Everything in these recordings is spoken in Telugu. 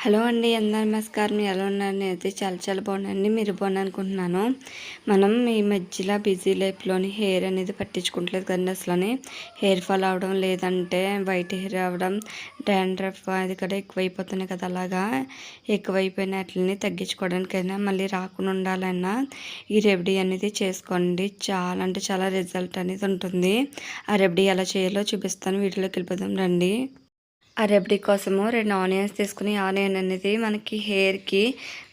హలో అండి అందరు నమస్కారం. ఎలా ఉన్నారు? నేనైతే చాలా చాలా బాగున్నానండి. మీరు బాగున్నా అనుకుంటున్నాను మనం ఈ మధ్యలో బిజీ లైఫ్లోని హెయిర్ అనేది పట్టించుకుంటలేదు కదండి అసలు హెయిర్ ఫాల్ అవడం లేదంటే వైట్ హెయిర్ అవడం డాండ్రఫ్ అది కూడా ఎక్కువైపోతున్నాయి కదా అలాగా. ఎక్కువైపోయిన వాటిని తగ్గించుకోవడానికైనా మళ్ళీ రాకుండా ఉండాలన్నా ఈ రెమెడీ అనేది చేసుకోండి. చాలా అంటే చాలా రిజల్ట్ అనేది ఉంటుంది. ఆ రెమెడీ ఎలా చేయాలో చూపిస్తాను. వీడియోలోకి వెళ్ళిపోదాం రండి. ఆ కోసము రెండు ఆనియన్స్ తీసుకుని ఆనియన్ అనేది మనకి హెయిర్కి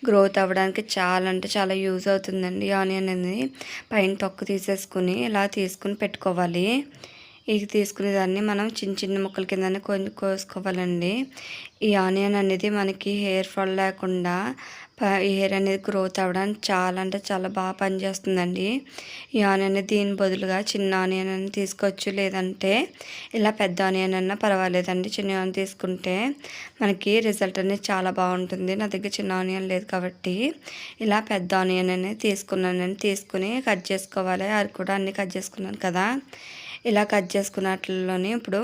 గ్రోత్ అవ్వడానికి చాలా అంటే చాలా యూజ్ అవుతుందండి. ఆనియన్ అనేది పైన తొక్కు తీసేసుకుని ఇలా తీసుకుని పెట్టుకోవాలి. ఇది తీసుకునే దాన్ని మనం చిన్న చిన్న ముక్కల కిందనే కొంచెం కోసుకోవాలండి. ఈ ఆనియన్ అనేది మనకి హెయిర్ ఫాల్ లేకుండా ఈ హెయిర్ అనేది గ్రోత్ అవ్వడానికి చాలా అంటే చాలా బాగా పనిచేస్తుందండి. ఈ ఆనియన్ దీని బదులుగా చిన్న ఆనియన్ అని తీసుకోవచ్చు లేదంటే ఇలా పెద్ద ఆనియన్ అన్నా పర్వాలేదండి. చిన్న ఆనియన్ తీసుకుంటే మనకి రిజల్ట్ అనేది చాలా బాగుంటుంది. నా దగ్గర చిన్న ఆనియన్ లేదు కాబట్టి ఇలా పెద్ద ఆనియన్ అనేది తీసుకున్నాను తీసుకుని కట్ చేసుకోవాలి. అది కూడా అన్నీ కట్ చేసుకున్నాను కదా. ఇలా కట్ చేసుకున్నట్లోనే ఇప్పుడు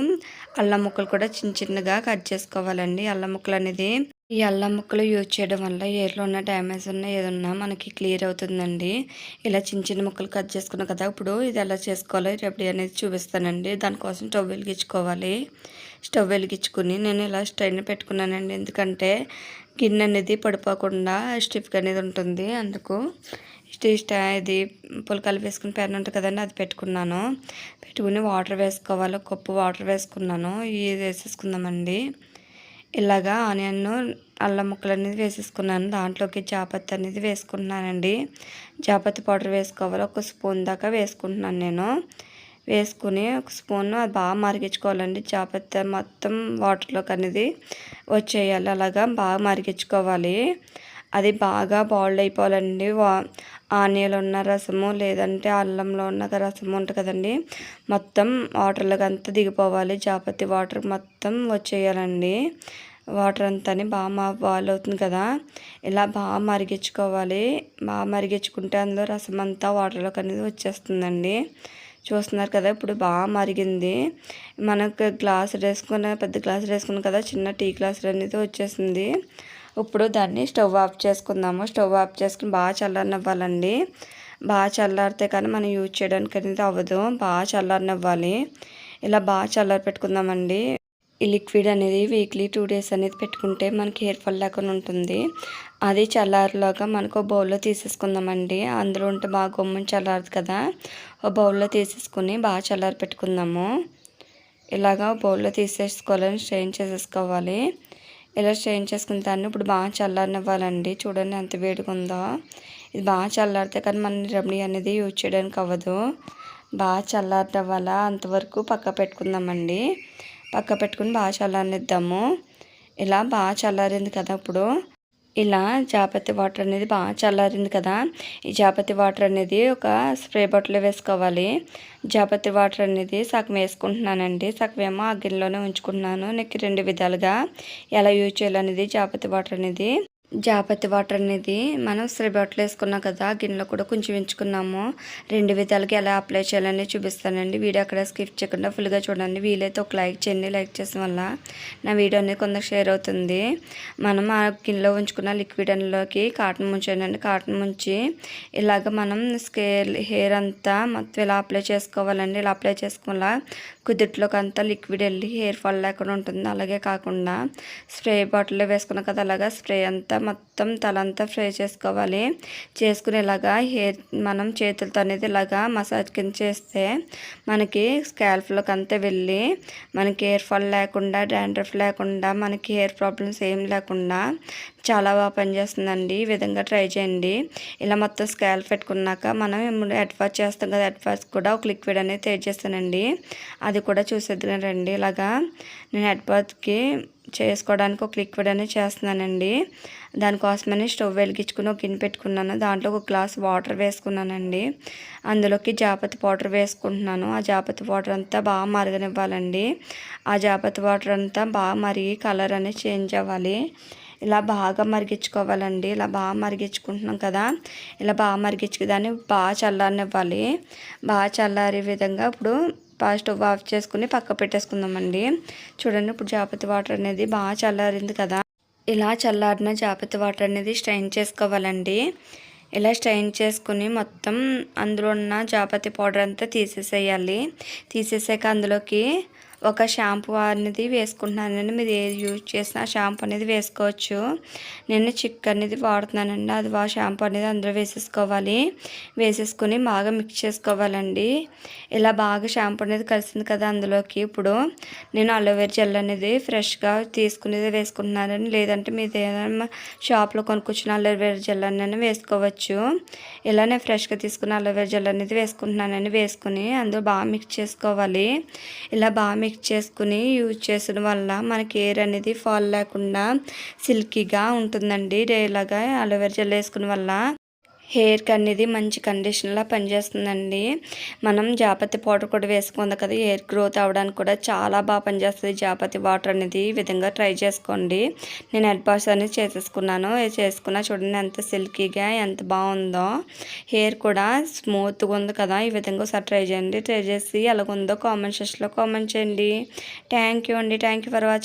అల్లం ముక్కలు కూడా చిన్న చిన్నగా కట్ చేసుకోవాలండి. అల్లం ముక్కలు అనేది ఈ అల్లం ముక్కలు యూజ్ చేయడం వల్ల ఏర్లో ఉన్న డ్యామేజ్ ఉన్న ఏదన్నా మనకి క్లియర్ అవుతుందండి. ఇలా చిన్న చిన్న ముక్కలు కట్ చేసుకున్నాం కదా ఇప్పుడు ఇది ఎలా చేసుకోవాలో రెడీ అనేది చూపిస్తానండి. దానికోసం స్టవ్ వెలిగించుకోవాలి. స్టవ్ వెలిగించుకుని నేను ఇలా స్టైన్ పెట్టుకున్నానండి. ఎందుకంటే గిన్నె అనేది పడిపోకుండా స్టిఫ్గా అనేది ఉంటుంది అందుకు. ఇష్ట ఇది పులకలు వేసుకుని పెన్ ఉంటుంది కదండి అది పెట్టుకున్నాను. పెట్టుకుని వాటర్ వేసుకోవాలి కప్పు వాటర్ వేసుకున్నాను. ఇది వేసేసుకుందామండి. ఇలాగా ఆనియన్ అల్లం ముక్కలు అనేది వేసేసుకున్నాను. దాంట్లోకి జాపత్తి అనేది వేసుకుంటున్నానండి. జాపత్తి పౌడర్ వేసుకోవాలి ఒక స్పూన్ దాకా వేసుకుంటున్నాను నేను. వేసుకుని ఒక స్పూన్ అది బాగా మరిగించుకోవాలండి. జాపత్తి మొత్తం వాటర్లోకి అనేది వచ్చేయాలి. అలాగా బాగా మరిగించుకోవాలి. అది బాగా బాయిల్డ్ అయిపోవాలండి. వా ఆనియన్లో ఉన్న రసము లేదంటే అల్లంలో ఉన్న రసము ఉంటుంది కదండి. మొత్తం వాటర్లోకి అంతా దిగిపోవాలి. జాపత్తి వాటర్ మొత్తం వచ్చేయాలండి. వాటర్ అంతా బాగా బాయిల్ అవుతుంది కదా. ఇలా బాగా మరిగించుకోవాలి. బాగా మరిగించుకుంటే అందులో రసం అంతా వాటర్లోకి అనేది వచ్చేస్తుందండి. చూస్తున్నారు కదా ఇప్పుడు బాగా మరిగింది. మనకు గ్లాస్ వేసుకున్న పెద్ద గ్లాస్ వేసుకున్నాం కదా చిన్న టీ గ్లాస్ అనేది వచ్చేసింది. ఇప్పుడు దాన్ని స్టవ్ ఆఫ్ చేసుకుందాము. స్టవ్ ఆఫ్ చేసుకుని బాగా చల్లనివ్వాలండి బాగా చల్లారితే కానీ మనం యూజ్ చేయడానికి అనేది అవ్వదు. బాగా చల్లారనివ్వాలి. ఇలా బాగా చల్లారి పెట్టుకుందామండి. ఈ లిక్విడ్ అనేది వీక్లీ టూ డేస్ అనేది పెట్టుకుంటే మనకి హెయిర్ ఫాల్ లేకుండా ఉంటుంది. అది చల్లారిలాగా మనకు బౌల్లో తీసేసుకుందామండి. అందులో ఉంటే బాగా గమ్ముని చల్లారదు కదా. ఓ బౌల్లో తీసేసుకుని బాగా చల్లారి పెట్టుకుందాము. ఇలాగా బౌల్లో తీసేసుకోవాలని స్ట్రెయిన్ చేసేసుకోవాలి. ఇలా స్ట్రెయిన్ చేసుకున్న దాన్ని ఇప్పుడు బాగా చల్లారనివ్వాలండి. చూడండి ఎంత వేడిగా ఉందో. ఇది బాగా చల్లారితే కానీ మన రెమెడీ అనేది యూజ్ చేయడానికి అవ్వదు. బాగా చల్లారడం వల్ల అంతవరకు పక్క పెట్టుకుందామండి. పక్క పెట్టుకుని బాగా చల్లారనిద్దాము. ఇలా బాగా చల్లారింది కదా ఇప్పుడు. ఇలా జాపత్తి వాటర్ అనేది బాగా చల్లారింది కదా. ఈ జాపత్తి వాటర్ అనేది ఒక స్ప్రే బాటిల్ వేసుకోవాలి. జాపత్తి వాటర్ అనేది సగం వేసుకుంటున్నానండి. సగం ఏమో ఆ గిన్నెలోనే ఉంచుకుంటున్నాను. నీకు రెండు విధాలుగా ఎలా యూజ్ చేయాలనేది జాపత్తి వాటర్ అనేది. జాపతి వాటర్ అనేది మనం స్ప్రే బాటిల్ వేసుకున్నాం కదా గిన్నెలో కూడా కొంచెం ఉంచుకున్నాము రెండు విధాలుగా ఎలా అప్లై చేయాలని చూపిస్తానండి. వీడియో అక్కడ స్కిప్ చేయకుండా ఫుల్గా చూడండి. వీలైతే ఒక లైక్ చేయండి. లైక్ చేసిన వల్ల నా వీడియో అనేది కొందరు షేర్ అవుతుంది. మనం ఆ గిన్నెలో ఉంచుకున్న లిక్విడ్ అందులోకి కాటన్ ముంచానండి. కాటన్ ముంచి ఇలాగ మనం స్కేల్ హెయిర్ అంతా మొత్తం ఇలా అప్లై చేసుకోవాలండి? ఇలా అప్లై చేసుకోవాలా? కుదిట్లోకి అంతా లిక్విడ్ వెళ్ళి హెయిర్ ఫాల్ లేకుండా ఉంటుంది. అలాగే కాకుండా స్ప్రే బాటిల్లో వేసుకున్నాం కదా అలాగా స్ప్రే అంతా మొత్తం తలంతా ఫ్రై చేసుకోవాలి. చేసుకునేలాగా హెయిర్ మనం చేతులతో అనేది ఇలాగా మసాజ్ కింద చేస్తే మనకి స్కాల్ఫ్లోకి అంతా వెళ్ళి మనకి హెయిర్ ఫాల్ లేకుండా డాండ్రఫ్ లేకుండా మనకి హెయిర్ ప్రాబ్లమ్స్ ఏం లేకుండా చాలా బాగా పనిచేస్తుందండి. ఈ విధంగా ట్రై చేయండి. ఇలా మొత్తం స్కాల్ఫ్ పెట్టుకున్నాక మనం హెడ్ చేస్తాం కదా హెడ్ కూడా ఒక లిక్విడ్ అనేది తయారు చేస్తానండి. అది కూడా చూసేద్దాం రండి. ఇలాగా నేను హెడ్ చేసుకోవడానికి ఒక లిక్విడ్ అనేది చేస్తున్నానండి. దానికోసమని స్టవ్ వెలిగించుకుని ఒక గిన్నె పెట్టుకున్నాను. దాంట్లో ఒక గ్లాస్ వాటర్ వేసుకున్నానండి. అందులోకి జాపతి పౌడర్ వేసుకుంటున్నాను. ఆ జాపతి పౌడర్ అంతా బాగా మరగనివ్వాలండి. ఆ జాపతి వాటర్ అంతా బాగా మరిగి కలర్ అనేది చేంజ్ అవ్వాలి. ఇలా బాగా మరిగించుకోవాలండి. ఇలా బాగా మరిగించుకుంటున్నాం కదా. ఇలా బాగా మరిగించుకు దాన్ని బాగా చల్లారనివ్వాలి. బాగా చల్లారే విధంగా ఇప్పుడు స్టవ్ ఆఫ్ చేసుకుని పక్క పెట్టేసుకుందామండి. చూడండి ఇప్పుడు జాపతి వాటర్ అనేది బాగా చల్లారింది కదా. ఇలా చల్లారిన జాపతి వాటర్ అనేది స్ట్రెయిన్ చేసుకోవాలండి. ఇలా స్ట్రైన్ చేసుకుని మొత్తం అందులో ఉన్న జాపతి పౌడర్ అంతా తీసేసేయాలి. తీసేసాక అందులోకి ఒక షాంపూ అనేది వేసుకుంటున్నానండి మీరు ఏది యూజ్ చేసినా షాంపూ అనేది వేసుకోవచ్చు. నేను చిక్ అనేది వాడుతున్నానండి. అది ఆ షాంపూ అనేది అందులో వేసేసుకోవాలి. వేసేసుకొని బాగా మిక్స్ చేసుకోవాలండి. ఇలా బాగా షాంపూ అనేది కలిసింది కదా అందులోకి. ఇప్పుడు నేను అలోవేరా జెల్ అనేది ఫ్రెష్గా తీసుకునేది వేసుకుంటున్నానండి. లేదంటే మీరు ఏదైనా షాప్లో కొనుక్కొచ్చిన అలోవేరా జెల్ అనేది వేసుకోవచ్చు. ఇలా నేను ఫ్రెష్గా తీసుకున్న అలోవేరా జెల్ అనేది వేసుకుంటున్నానండి. వేసుకుని అందులో బాగా మిక్స్ చేసుకోవాలి. ఇలా బాగా మిక్స్ మిక్స్ చేసుకుని యూజ్ చేసిన వల్ల మనకి హెయిర్ అనేది ఫాల్ లేకుండా సిల్కీగా ఉంటుందండి. ఇలాగా అలోవెరా జెల్ వేసుకున్న వల్ల హెయిర్కి అనేది మంచి కండిషన్లా పనిచేస్తుందండి. మనం జాపతి పౌడర్ కూడా వేసుకుంది కదా హెయిర్ గ్రోత్ అవ్వడానికి కూడా చాలా బాగా పనిచేస్తుంది జాపతి వాటర్ అనేది. ఈ విధంగా ట్రై చేసుకోండి. నేను హెడ్ బాష్ అనేది చేసేసుకున్నాను. చేసుకున్నా చూడండి ఎంత సిల్కీగా ఎంత బాగుందో. హెయిర్ కూడా స్మూత్గా ఉంది కదా ఈ విధంగా ఒకసారి ట్రై చేయండి. ట్రై చేసి ఎలాగుందో కామెంట్ సెక్షన్లో కామెంట్ చేయండి. థ్యాంక్ యూ అండి. Thank you for watching